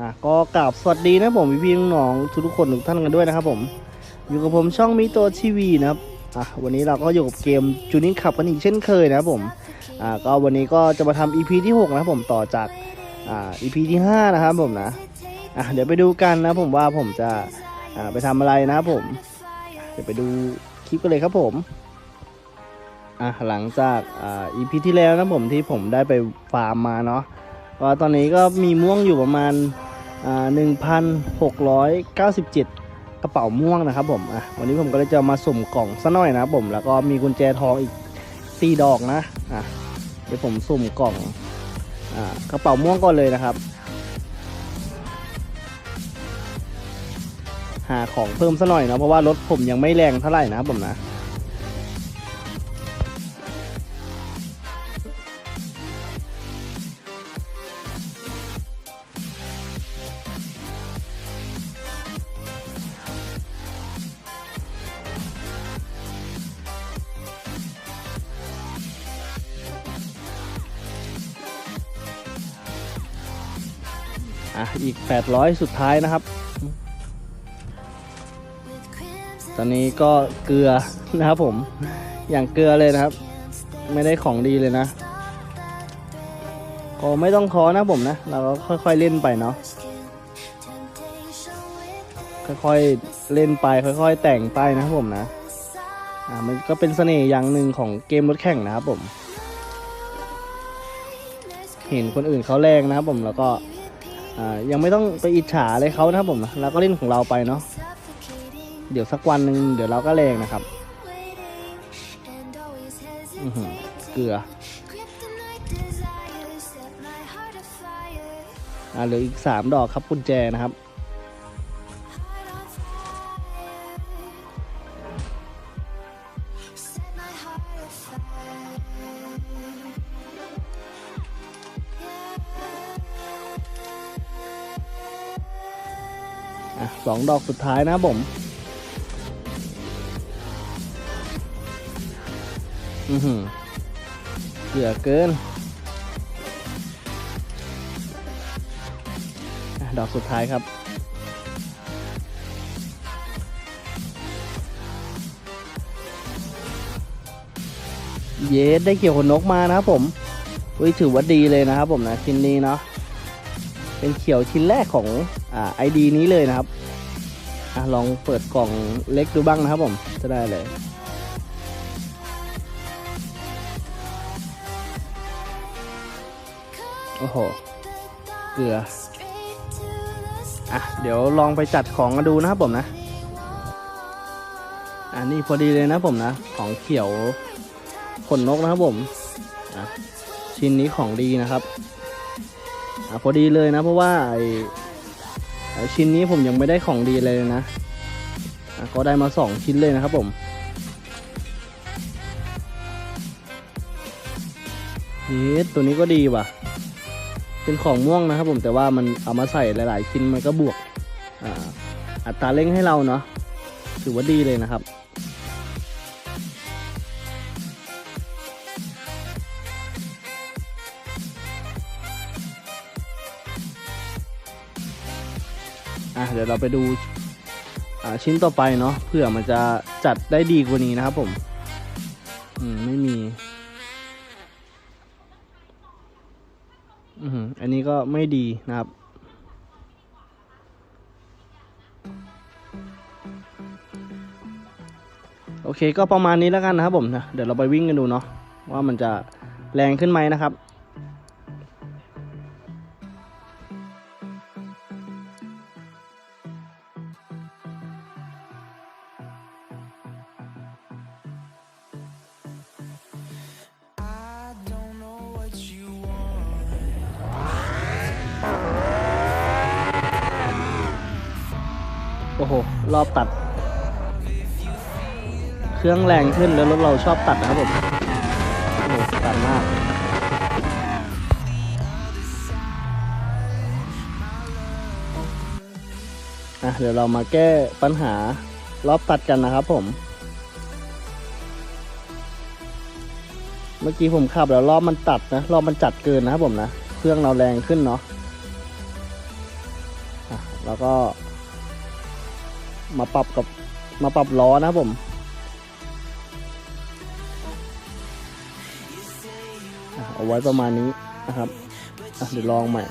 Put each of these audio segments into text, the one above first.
อะก็กราบสวัสดีนะผมพี่ๆน้องๆทุกๆคนทุกท่านกันด้วยนะครับผม อยู่กับผมช่องมิโตทีวีนะครับอะวันนี้เราก็อยู่กับเกมจูนิ่งขับกันอีกเช่นเคยนะครับผมอะก็วันนี้ก็จะมาทำ EP ที่ 6 นะครับผมต่อจากอ่า EP ที่ 5 นะครับผมนะอะเดี๋ยวไปดูกันนะผมว่าผมจะอ่าไปทำอะไรนะครับผม เดี๋ยวไปดูคลิปกันเลยครับผมอะหลังจากอ่า EP ที่แล้วนะผมที่ผมได้ไปฟาร์มมาเนาะก็ตอนนี้ก็มีม่วงอยู่ประมาณ อ่าหนึ่งพันหกระเป๋าม่วงนะครับผมอะวันนี้ผมก็เลยจะมาสุ่มกล่องซะหน่อยนะครับผมแล้วก็มีกุญแจทองอีกสี่ดอกนะอะเดี๋ยวผมสุ่มกล่องอ่ากระเป๋าม่วงก่อนเลยนะครับ หาของเพิ่มซะหน่อยนะเพราะว่ารถผมยังไม่แรงเท่าไหร่นะผมนะ อะอีก 800 สุดท้ายนะครับ ตอนนี้ก็เกลือนะครับผมอย่างเกลือเลยนะครับ ไม่ได้ของดีเลยนะก็ไม่ต้องคอนะผมนะ เราก็ค่อยๆเล่นไปเนาะค่อยๆเล่นไปค่อย ๆ แต่งไปนะครับผมนะอ่ามันก็เป็นเสน่ห์อย่างหนึ่งของเกมรถแข่งนะครับผม เห็นคนอื่นเขาแรงนะครับผมแล้วก็ ยังไม่ต้องไปอิจฉาเลยเขานะครับผมเราก็เล่นของเราไปเนาะเดี๋ยวสักวันหนึ่งเดี๋ยวเราก็แรงนะครับเกลืออ่าเหลืออีกสามดอกครับกุญแจนะครับ สองดอกสุดท้ายนะผม อือหือเกือเกิน ดอกสุดท้ายครับเยสได้เกี่ยวขนนกมานะครับผมอุ้ยถือว่าดีเลยนะครับผมนะชิ้นนี้เนาะ เป็นเขียวชิ้นแรกของอ่าไอดีนี้เลยนะครับ อะลองเปิดกล่องเล็กดูบ้างนะครับผม จะได้เลย โอ้โห เกลือ อะ เดี๋ยวลองไปจัดของมาดูนะครับผมนะ อันนี้พอดีเลยนะผมนะ ของเขียวขนนกนะครับผมอะชิ้นนี้ของดีนะครับ อะพอดีเลยนะเพราะว่าไอ ชิ้นนี้ผมยังไม่ได้ของดีเลยนะก็ได้มาสองชิ้นเลยนะครับผมนี่ตัวนี้ก็ดีว่ะ เป็นของม่วงนะครับผมแต่ว่ามันเอามาใส่หลาย ๆ ชิ้นมันก็บวกออัตราเร่งให้เราเนาะถือว่าดีเลยนะครับ อะเดี๋ยวเราไปดูชิ้นต่อไปเนาะเพื่อมันจะจัดได้ดีกว่านี้นะครับผม อืมไม่มี อือหืออันนี้ก็ไม่ดีนะครับ โอเคก็ประมาณนี้แล้วกันนะครับผมนะเดี๋ยวเราไปวิ่งกันดูเนาะว่ามันจะแรงขึ้นไหมนะครับ อ้โห รอบตัด เครื่องแรงขึ้นแล้วรถเราชอบตัดนะครับผม โอ้โห ตัดมาก อะ เดี๋ยวเรามาแก้ปัญหารอบตัดกันนะครับผม เมื่อกี้ผมขับแล้วรอบมันตัดนะ รอบมันจัดเกินนะครับผมนะ เครื่องเราแรงขึ้นเนาะแล้วก็ มาปรับกับมาปรับล้อนะผม เอาไว้ประมาณนี้นะครับเดี๋ยวลองใหม่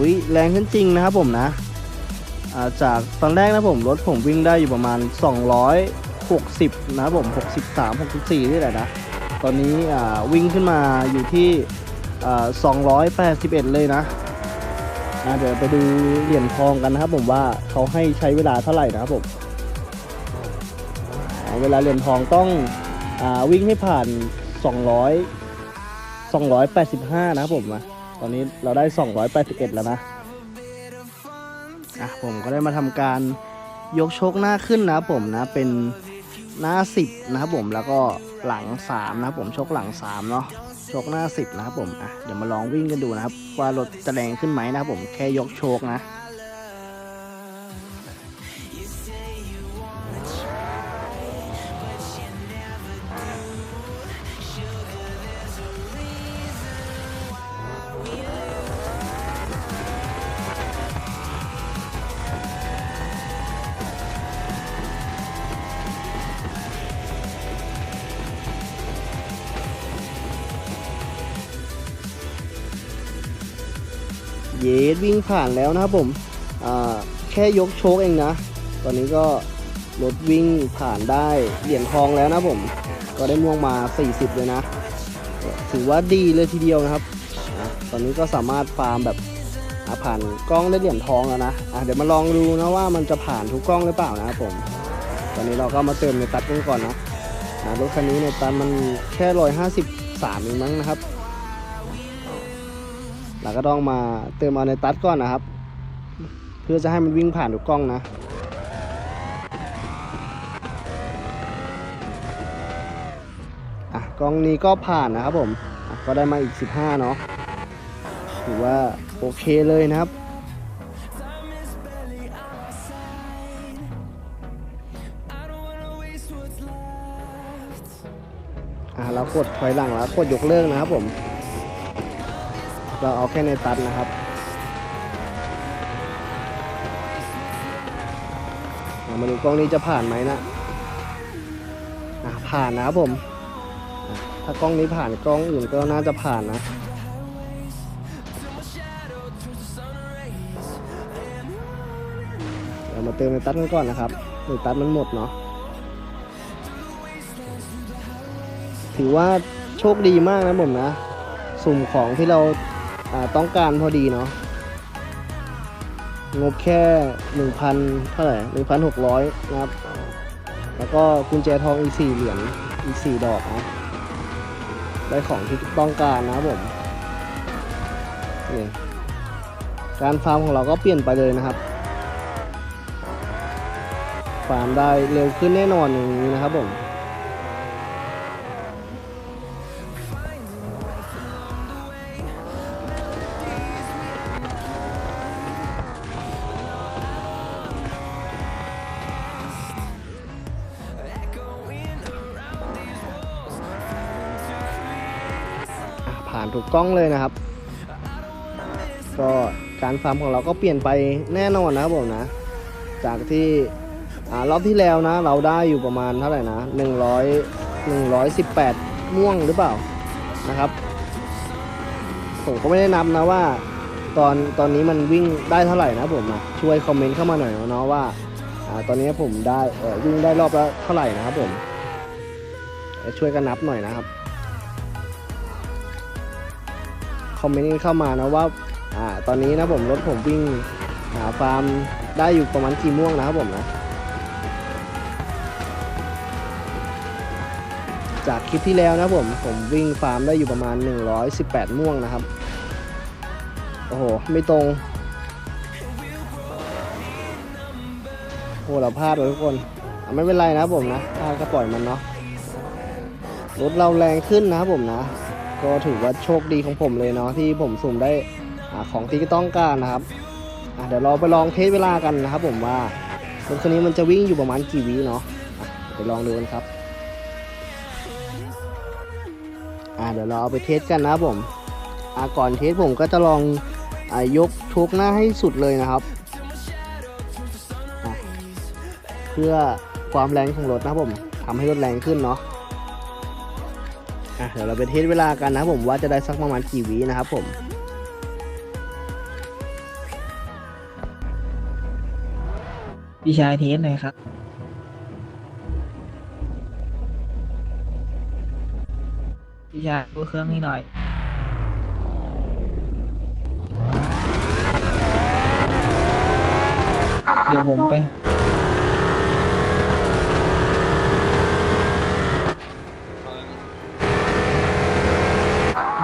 วิแรงขึ้นจริงนะครับผมนะาจากตอนแรกนะผมรถผมวิ่งได้อยู่ประมาณ 260 นะผม 63 64นี่แหละนะ ตอนนี้วิ่งขึ้นมาอยู่ที่ 281 เลยนะนะเดี๋ยวไปดูเหรียญทองกันนะครับผมว่าเขาให้ใช้เวลาเท่าไหร่นะครับผม เวลาเหรียญทองต้องอวิ่งให้ผ่าน 200 285 นะครับผมนะ ตอนนี้เราได้ 281 แล้วนะอะผมก็ได้มาทำการยกโชคหน้าขึ้นนะผมนะเป็นหน้า 10 นะครับผมแล้วก็หลัง 3 นะครับผมโชคหลัง 3 เนาะโชคหน้า 10 นะครับผมอะเดี๋ยวมาลองวิ่งกันดูนะครับ ว่ารถจะแรงขึ้นไหมนะครับผมแค่ยกโชคนะ เยสวิ่งผ่านแล้วนะครับผมแค่ยกโชคเองนะ ตอนนี้ก็รถวิ่งผ่านได้เหรียญทองแล้วนะผม ก็ได้ม่วงมา 40 เลยนะ ถือว่าดีเลยทีเดียวนะครับ ตอนนี้ก็สามารถฟาร์มแบบผ่านกล้องได้เหรียญทองแล้วนะะเดี๋ยวมาลองดูนะว่ามันจะผ่านทุกกล้องหรือเปล่านะครับผม ตอนนี้เราก็มาเติมในตัดกันก่อนนะอะรถคันนี้ในตัดมันแค่ร้อยห้าสิบสามเองมั้งนะครับ เราก็ต้องมาเติมเอาในตัดก่อนนะครับ เพื่อจะให้มันวิ่งผ่านทุกกล้องนะอะกล้องนี้ก็ผ่านนะครับผมก็ได้มาอีก 15 เนาะถือว่าโอเคเลยนะครับอะเรากดถอยหลังแล้วกดยกเลิกนะครับผม เราเอาแค่ในตัดนะครับมาดูกล้องนี้จะผ่านไหมนะผ่านนะครับผม ถ้ากล้องนี้ผ่านกล้องอื่นก็น่าจะผ่านนะเรามาเติมในตัดกันก่อนนะครับในตัดมันหมดเนาะถือว่าโชคดีมากนะผมนะ สุ่มของที่เรา ต้องการพอดีเนาะงบแค่ 1,000 เท่าไหร่ 1,600 นะครับ แล้วก็กุญแจทองอีก 4 เหรียญอีก 4 ดอกนะได้ของที่ต้องการนะผมนี่การฟาร์มของเราก็เปลี่ยนไปเลยนะครับ ฟาร์มได้เร็วขึ้นแน่นอนอย่างนี้นะครับผม ถูกกล้องเลยนะครับ ก็การฟาร์มของเราก็เปลี่ยนไปแน่นอนนะครับผมนะ จากที่รอบที่แล้วนะ เราได้อยู่ประมาณเท่าไหร่นะ100 118 ม่วงหรือเปล่านะครับผมก็ไม่ได้นับนะว่าตอนตอนนี้มันวิ่งได้เท่าไหร่นะผมนะช่วยคอมเมนต์เข้ามาหน่อยเนาะว่าอ่าตอนนี้ผมได้วิ่งได้รอบละเท่าไหร่นะครับผมช่วยกันนับหน่อยนะครับ คอมเมนต์เข้ามานะว่าอ่าตอนนี้นะผมรถผมวิ่งหาฟาร์มได้อยู่ประมาณกี่ม่วงนะครับผมนะจากคลิปที่แล้วนะผมผมวิ่งฟาร์มได้อยู่ประมาณ 118 ม่วงนะครับ โอ้โห ไม่ตรงโอ้เราพลาดไปทุกคนไม่เป็นไรนะผมนะพลาดก็ปล่อยมันเนาะรถเราแรงขึ้นนะครับผมนะ ก็ถือว่าโชคดีของผมเลยเนาะที่ผมสุ่มได้อของที่ต้องการนะครับเดี๋ยวเราไปลองเทสเวลากันนะครับ ผมว่ารถคันนี้มันจะวิ่งอยู่ประมาณกี่วิเนาะะเดี๋ยวไปลองดูกันครับเดี๋ยวเราเอาไปเทสกันนะครับผมก่อนเทสผมก็จะลองอยกโชกหน้าให้สุดเลยนะครับ เพื่อความแรงของรถนะครับผมทำให้รถแรงขึ้นเนาะ เดี๋ยวเราไปเทสเวลากันนะผมว่าจะได้สักประมาณกี่วินะครับผมพี่ชายเทสหน่อยครับ พี่ชายดูเครื่องนี้หน่อย เดี๋ยวผมไป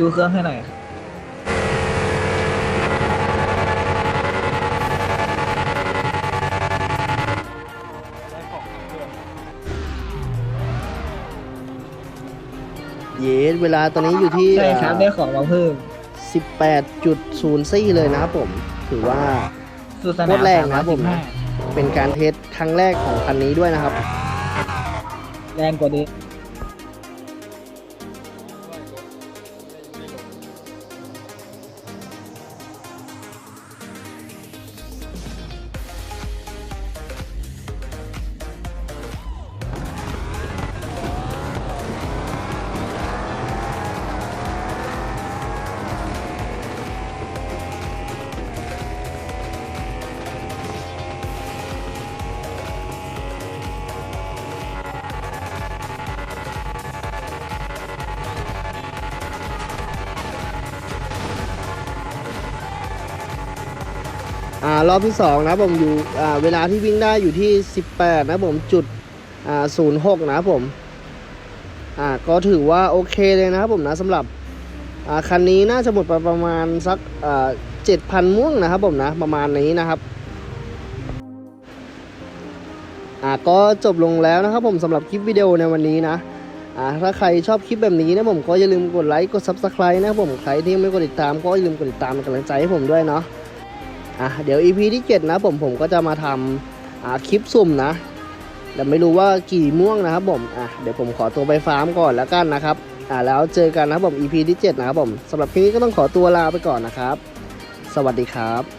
ดูเครื่องให้หน่อยเยสเวลาตอนนี้อยู่ที่ใช่ครับได้ของมาเพิ่ม 18.04เลยนะครับผม ถือว่าสุดสโคนาตมรแรงนะผม315เป็นการเทสครั้งแรกของคันนี้ด้วยนะครับ แรงกว่าเดิม อ่ารอบที่สองนะผมอยู่อ่าเวลาที่วิ่งได้อยู่ที่ 18 นะผมจุดอ่า06นะผมอ่าก็ถือว่าโอเคเลยนะครับผมนะสำหรับอ่าคันนี้น่าจะหมดไปประมาณสักอ่า7,000ม่วงนะครับผมนะประมาณนี้นะครับอ่าก็จบลงแล้วนะครับผมสำหรับคลิปวิดีโอในวันนี้นะอ่าถ้าใครชอบคลิปแบบนี้นะผมก็อย่าลืมกดไลค์กด Subscribe นะครับผมใครที่ยังไม่กดติดตามก็อย่าลืมกดติดตามเป็นกำลังใจให้ผมด้วยเนาะ อะเดี๋ยว EP ที่ 7 นะผมผมก็จะมาทำอ่าคลิปสุ่มนะแต่ไม่รู้ว่ากี่ม่วงนะครับผมอะเดี๋ยวผมขอตัวไปฟาร์มก่อนแล้วกันนะครับอ่าแล้วเจอกันนะครับผม EP ที่ 7 นะครับผมสำหรับคลิปนี้ก็ต้องขอตัวลาไปก่อนนะครับ สวัสดีครับ